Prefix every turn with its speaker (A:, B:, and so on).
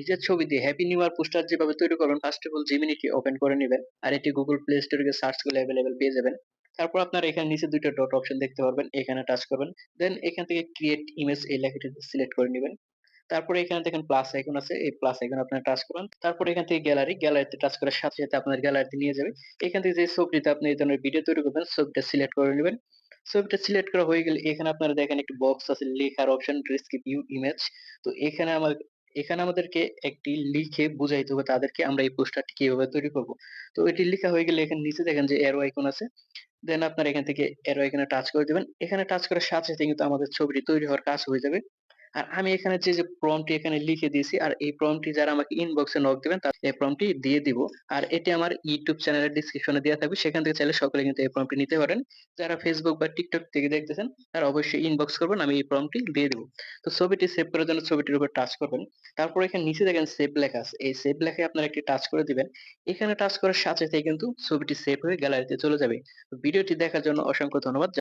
A: নিজের ছবি দিয়ে হ্যাপি নিউ ইয়ার পোস্টার যেভাবে তৈরি করবেন ফার্স্ট অফ অল জিমিনিটি ওপেন করে নেবেন আর এটি গুগল প্লে স্টোরে গিয়ে সার্চ করলে অ্যাভেলেবেল পেয়ে যাবেন। তারপর আপনারা এখানে নিচে দুইটা ডট অপশন দেখতে পারবেন, এখানে টাচ করবেন দেন এখান থেকে ক্রিয়েট ইমেজ এই লেখাটি সিলেক্ট করে নেবেন। তারপরে এখানে দেখেন প্লাস আইকন আছে, এই প্লাস আইকন আপনারা টাচ করবেন। তারপর এখান থেকে গ্যালারি গ্যালারিতে টাচ করার সাথে সাথে আপনার গ্যালারিতে নিয়ে যাবে। এখান থেকে যে ছবিটিতে আপনি এই ধরনের ভিডিও তৈরি করবেন, ছবিটা সিলেক্ট করে নেবেন। ছবিটা সিলেক্ট করা হয়ে গেলে এখানে আপনারা দেখেন একটি বক্স আছে, লেখার অপশন ডেসক্রিপ ইউ ইমেজ তো এখানে আমার এখানে আমাদেরকে একটি লিখে বুঝাইতে হবে তাদেরকে আমরা এই পোস্টারটি কীভাবে তৈরি করব। তো এটি লেখা হয়ে গেলে এখানে নিচে দেখেন যে এরো আইকন আছে। দেন আপনার এখান থেকে এরো আইকনে টাচ করে দেবেন। এখানে টাচ করার সাথে সাথে কিন্তু আমাদের ছবিটি তৈরি হওয়ার কাজ হয়ে যাবে। আর আমি এখানে যে, যে প্রম্পটটি এখানে লিখে দিয়েছি আর এই প্রম্পটটি যারা আমাকে ইনবক্সে নক দিবেন তার এই প্রম্পটটি দিয়ে দিব। আর এটি আমার ইউটিউব চ্যানেলের ডেসক্রিপশনে দেওয়া থাকবে সেখান থেকে চাইলে সকলে কিন্তু এই প্রম্পটটি নিতে পারেন। যারা ফেসবুক বা টিকটক থেকে দেখতেছেন তারা অবশ্যই ইনবক্স করবেন আমি এই প্রম্পটটি দিয়ে দিব। তো ছবিটি সেভ করার জন্য ছবিটির উপর টাচ করবেন। তারপর এখানে নিচে দেখেন সেভ লেখা আছে। এই সেভ লেখায় আপনারা একটি টাচ করে দিবেন। এখানে টাচ করার সাথে সাথে কিন্তু ছবিটি সেভ হয়ে গ্যালারিতে চলে যাবে। ভিডিওটি দেখার জন্য অসংখ্য ধন্যবাদ।